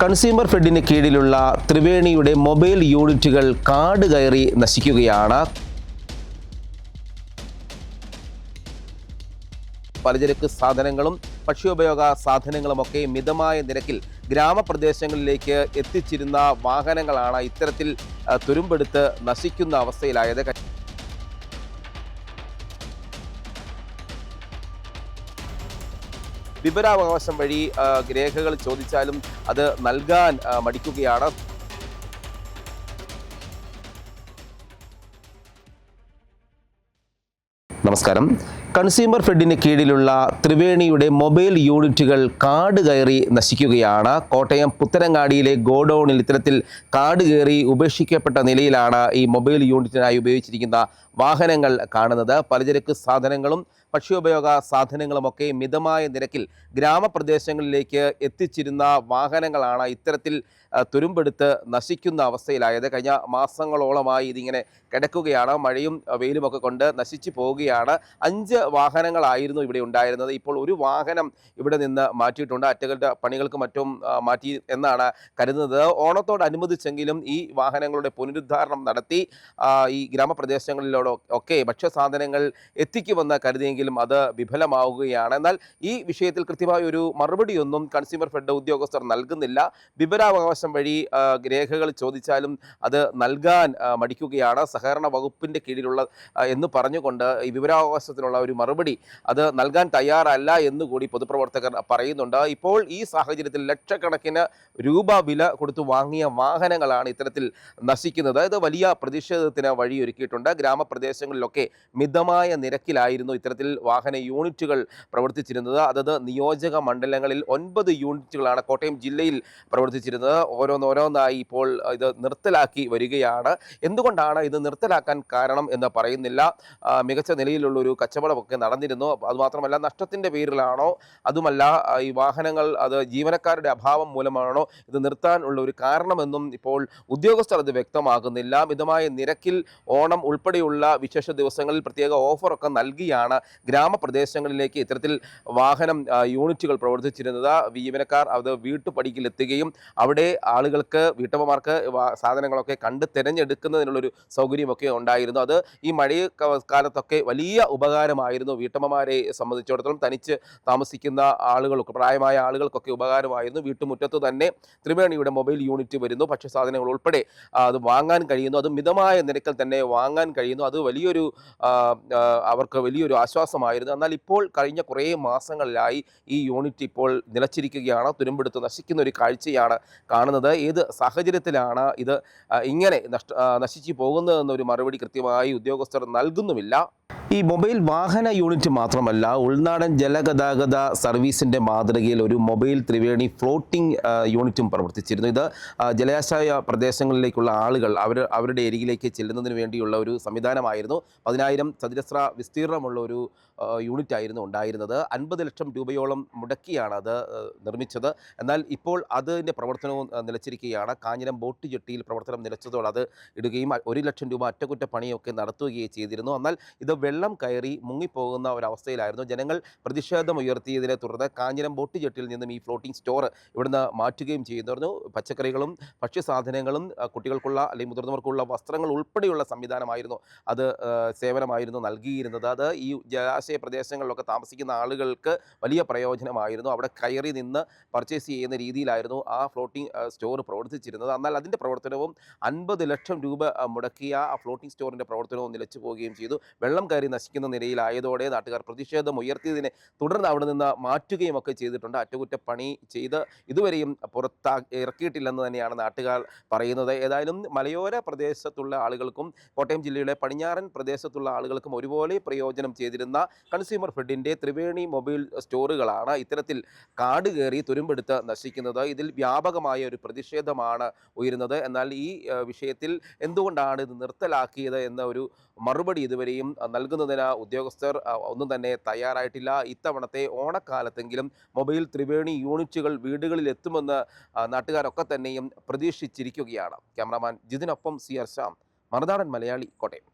Consumer ഫെഡിന് കീഴിലുള്ള ത്രിവേണിയുടെ mobile യൂണിറ്റുകൾ കാട് കയറി നശിക്കുകയാണ്. പലചരക്ക് സാധനങ്ങളും ഭക്ഷ്യോപയോഗ സാധനങ്ങളുമൊക്കെ മിതമായ നിരക്കിൽ ഗ്രാമപ്രദേശങ്ങളിലേക്ക് എത്തിച്ചിരുന്ന വാഹനങ്ങളാണ് ഇത്തരത്തിൽ തുരുമ്പെടുത്ത് നശിക്കുന്ന അവസ്ഥയിലായത്. വിവരാവകാശം വഴി രേഖകൾ ചോദിച്ചാലും അത് നൽകാൻ മടിക്കുകയാണ്. നമസ്കാരം. കൺസ്യൂമർ ഫെഡിന് കീഴിലുള്ള ത്രിവേണിയുടെ മൊബൈൽ യൂണിറ്റുകൾ കാട് കയറി നശിക്കുകയാണ്. കോട്ടയം പുത്തനങ്ങാടിയിലെ ഗോഡൌണിൽ ഇത്തരത്തിൽ കാട് കയറി ഉപേക്ഷിക്കപ്പെട്ട നിലയിലാണ് ഈ മൊബൈൽ യൂണിറ്റിനായി ഉപയോഗിച്ചിരിക്കുന്ന വാഹനങ്ങൾ കാണുന്നത്. പലചരക്ക് സാധനങ്ങളും ഭക്ഷ്യോപയോഗ സാധനങ്ങളുമൊക്കെ മിതമായ നിരക്കിൽ ഗ്രാമപ്രദേശങ്ങളിലേക്ക് എത്തിച്ചിരുന്ന വാഹനങ്ങളാണ് ഇത്തരത്തിൽ തുരുമ്പെടുത്ത് നശിക്കുന്ന അവസ്ഥയിലായത്. കഴിഞ്ഞ മാസങ്ങളോളമായി ഇതിങ്ങനെ കിടക്കുകയാണ്. മഴയും വെയിലുമൊക്കെ കൊണ്ട് നശിച്ചു പോവുകയാണ്. അഞ്ച് വാഹനങ്ങളായിരുന്നു ഇവിടെ ഉണ്ടായിരുന്നത്. ഇപ്പോൾ ഒരു വാഹനം ഇവിടെ നിന്ന് മാറ്റിയിട്ടുണ്ട്. അറ്റകളുടെ പണികൾക്ക് മറ്റും മാറ്റി എന്നാണ് കരുതുന്നത്. ഓണത്തോടനുബന്ധിച്ചെങ്കിലും ഈ വാഹനങ്ങളുടെ പുനരുദ്ധാരണം നടത്തി ഈ ഗ്രാമപ്രദേശങ്ങളിലോ ഒക്കെ ഭക്ഷ്യസാധനങ്ങൾ എത്തിക്കുമെന്ന് കരുതിയെങ്കിലും അത് വിഫലമാവുകയാണ്. എന്നാൽ ഈ വിഷയത്തിൽ കൃത്യമായ ഒരു മറുപടിയൊന്നും കൺസ്യൂമർ ഫെഡ് ഉദ്യോഗസ്ഥർ നൽകുന്നില്ല. വിവരാവകാശം വഴി രേഖകൾ ചോദിച്ചാലും അത് നൽകാൻ മടിക്കുകയാണ്. സഹകരണ വകുപ്പിന്റെ കീഴിലുള്ള എന്ന് പറഞ്ഞുകൊണ്ട് ഈ വിവരാവകാശത്തിനുള്ള ഒരു മറുപടി അത് നൽകാൻ തയ്യാറല്ല എന്നുകൂടി പൊതുപ്രവർത്തകർ പറയുന്നുണ്ട്. ഇപ്പോൾ ഈ സാഹചര്യത്തിൽ ലക്ഷക്കണക്കിന് രൂപ വില കൊടുത്തു വാങ്ങിയ വാഹനങ്ങളാണ് ഇത്തരത്തിൽ നശിക്കുന്നത്. ഇത് വലിയ പ്രതിഷേധത്തിന് വഴിയൊരുക്കിയിട്ടുണ്ട്. ഗ്രാമപ്രദേശങ്ങളിലൊക്കെ മിതമായ നിരക്കിലായിരുന്നു ഇത്തരത്തിൽ വാഹന യൂണിറ്റുകൾ പ്രവർത്തിച്ചിരുന്നത്. അതത് നിയോജക മണ്ഡലങ്ങളിൽ ഒൻപത് യൂണിറ്റുകളാണ് കോട്ടയം ജില്ലയിൽ പ്രവർത്തിച്ചിരുന്നത്. ഓരോന്നോരോന്നായി ഇപ്പോൾ ഇത് നിർത്തലാക്കി വരികയാണ്. എന്തുകൊണ്ടാണ് ഇത് നിർത്തലാക്കാൻ കാരണം എന്ന് പറയുന്നില്ല. മികച്ച നിലയിലുള്ള ഒരു കച്ചവടമൊക്കെ നടന്നിരുന്നു. അതുമാത്രമല്ല നഷ്ടത്തിന്റെ പേരിലാണോ? അതുമല്ല ഈ വാഹനങ്ങൾ അത് ജീവനക്കാരുടെ അഭാവം മൂലമാണോ ഇത് നിർത്താനുള്ള ഒരു കാരണമെന്നും ഇപ്പോൾ ഉദ്യോഗസ്ഥർ അത് വ്യക്തമാകുന്നില്ല. മിതമായ നിരക്കിൽ ഓണം ഉൾപ്പെടെയുള്ള വിശേഷ ദിവസങ്ങളിൽ പ്രത്യേക ഓഫറൊക്കെ നൽകിയാണ് ഗ്രാമപ്രദേശങ്ങളിലേക്ക് ഇത്തരത്തിൽ വാഹനം യൂണിറ്റുകൾ പ്രവർത്തിച്ചിരുന്നത്. ജീവനക്കാർ അത് വീട്ടുപടിക്കിൽ എത്തുകയും അവിടെ ആളുകൾക്ക് വീട്ടമ്മമാർക്ക് സാധനങ്ങളൊക്കെ കണ്ട് തിരഞ്ഞെടുക്കുന്നതിനുള്ളൊരു സൗകര്യമൊക്കെ ഉണ്ടായിരുന്നു. അത് ഈ മഴ കാലത്തൊക്കെ വലിയ ഉപകാരമായിരുന്നു. വീട്ടമ്മമാരെ സംബന്ധിച്ചിടത്തോളം തനിച്ച് താമസിക്കുന്ന ആളുകൾക്ക് പ്രായമായ ആളുകൾക്കൊക്കെ ഉപകാരമായിരുന്നു. വീട്ടുമുറ്റത്ത് തന്നെ ത്രിവേണിയുടെ മൊബൈൽ യൂണിറ്റ് വരുന്നു. ഭക്ഷ്യസാധനങ്ങൾ ഉൾപ്പെടെ അത് വാങ്ങാൻ കഴിയുന്നു. അത് മിതമായ നിരക്കിൽ തന്നെ വാങ്ങാൻ കഴിയുന്നു. അത് വലിയൊരു ആ, ആ, അവർക്ക് വലിയൊരു ആശ്വാസമായിരുന്നു. എന്നാൽ ഇപ്പോൾ കഴിഞ്ഞ കുറേ മാസങ്ങളിലായി ഈ യൂണിറ്റ് ഇപ്പോൾ നിലച്ചിരിക്കുകയാണ് തുരുമ്പെടുത്ത് നശിക്കുന്ന ഒരു കാഴ്ചയാണ് കാണുന്നത്. ഏത് സാഹചര്യത്തിലാണ് ഇത് ഇങ്ങനെ നഷ്ട നശിച്ചു പോകുന്നതെന്നൊരു മറുപടി കൃത്യമായി ഉദ്യോഗസ്ഥർ നൽകുന്നുമില്ല. ഈ മൊബൈൽ വാഹന യൂണിറ്റ് മാത്രമല്ല ഉൾനാടൻ ജലഗതാഗത സർവീസിന്റെ മാതൃകയിൽ ഒരു മൊബൈൽ ത്രിവേണി ഫ്ലോട്ടിംഗ് യൂണിറ്റും പ്രവർത്തിച്ചിരുന്നു. ഇത് ജലാശയ പ്രദേശങ്ങളിലേക്കുള്ള ആളുകൾ അവർ അവരുടെ എരികിലേക്ക് ചെല്ലുന്നതിന് വേണ്ടിയുള്ള ഒരു സംവിധാനമായിരുന്നു. പതിനായിരം ചതുരശ്ര വിസ്തീർണമുള്ള ഒരു യൂണിറ്റ് ആയിരുന്നു ഉണ്ടായിരുന്നത്. അൻപത് ലക്ഷം രൂപയോളം മുടക്കിയാണ് അത് നിർമ്മിച്ചത്. എന്നാൽ ഇപ്പോൾ അതിന്റെ പ്രവർത്തനവും നിലച്ചിരിക്കുകയാണ്. കാഞ്ഞിരം ബോട്ട് ജെട്ടിയിൽ പ്രവർത്തനം നിലച്ചതോടെ അത് ഇടുകയും ഒരു ലക്ഷം രൂപ അറ്റകുറ്റപ്പണിയൊക്കെ നടത്തുകയും ചെയ്തിരുന്നു. എന്നാൽ ഇത് വെള്ളം കയറി മുങ്ങിപ്പോകുന്ന ഒരവസ്ഥയിലായിരുന്നു. ജനങ്ങൾ പ്രതിഷേധം ഉയർത്തിയതിനെ തുടർന്ന് കാഞ്ഞിരം ബോട്ട് ജെട്ടിയിൽ നിന്നും ഈ ഫ്ലോട്ടിംഗ് സ്റ്റോർ ഇവിടുന്ന് മാറ്റുകയും ചെയ്യുന്നു പച്ചക്കറികളും ഭക്ഷ്യസാധനങ്ങളും കുട്ടികൾക്കുള്ള അല്ലെങ്കിൽ മുതിർന്നവർക്കുള്ള വസ്ത്രങ്ങൾ ഉൾപ്പെടെയുള്ള സംവിധാനമായിരുന്നു അത് സേവനമായിരുന്നു നൽകിയിരുന്നത്. അത് ഈ ജലാശയ പ്രദേശങ്ങളിലൊക്കെ താമസിക്കുന്ന ആളുകൾക്ക് വലിയ പ്രയോജനമായിരുന്നു. അവിടെ കയറി നിന്ന് പർച്ചേസ് ചെയ്യുന്ന രീതിയിലായിരുന്നു ആ ഫ്ലോട്ടിംഗ് സ്റ്റോർ പ്രവർത്തിച്ചിരുന്നത്. എന്നാൽ അതിന്റെ പ്രവർത്തനവും അൻപത് ലക്ഷം രൂപ മുടക്കിയ ആ ഫ്ലോട്ടിംഗ് സ്റ്റോറിന്റെ പ്രവർത്തനവും നിലച്ചു പോവുകയും ചെയ്തു. വെള്ളം കയറി നശിക്കുന്ന നിലയിലായതോടെ നാട്ടുകാർ പ്രതിഷേധം ഉയർത്തിയതിനെ തുടർന്ന് അവിടെ നിന്ന് മാറ്റുകയും ഒക്കെ ചെയ്തിട്ടുണ്ട്. അറ്റകുറ്റപ്പണി ചെയ്ത് ഇതുവരെയും പുറത്താ ഇറക്കിയിട്ടില്ലെന്ന് തന്നെയാണ് നാട്ടുകാർ പറയുന്നത്. ഏതായാലും മലയോര പ്രദേശത്തുള്ള ആളുകൾക്കും കോട്ടയം ജില്ലയിലെ പടിഞ്ഞാറൻ പ്രദേശത്തുള്ള ആളുകൾക്കും ഒരുപോലെ പ്രയോജനം ചെയ്തിരുന്ന കൺസ്യൂമർ ഫെഡിന്റെ ത്രിവേണി മൊബൈൽ സ്റ്റോറുകളാണ് ഇത്തരത്തിൽ കാട് കയറി തുരുമ്പെടുത്ത് നശിക്കുന്നത്. ഇതിൽ വ്യാപകമായ ഒരു പ്രതിഷേധമാണ് ഉയരുന്നത്. എന്നാൽ ഈ വിഷയത്തിൽ എന്തുകൊണ്ടാണ് ഇത് നിർത്തലാക്കിയത് എന്ന ഒരു മറുപടി ഇതുവരെയും അഹ്, നൽകുന്നതിന് ഉദ്യോഗസ്ഥർ ഒന്നും തന്നെ തയ്യാറായിട്ടില്ല. ഇത്തവണത്തെ ഓണക്കാലത്തെങ്കിലും മൊബൈൽ ത്രിവേണി യൂണിറ്റുകൾ വീടുകളിൽ എത്തുമെന്ന് നാട്ടുകാരൊക്കെ തന്നെയും പ്രതീക്ഷിച്ചിരിക്കുകയാണ്. ക്യാമറാമാൻ ജിതിനൊപ്പം സി ആർ ശ്യാം. മറുനാടൻ മലയാളി കോട്ടയം.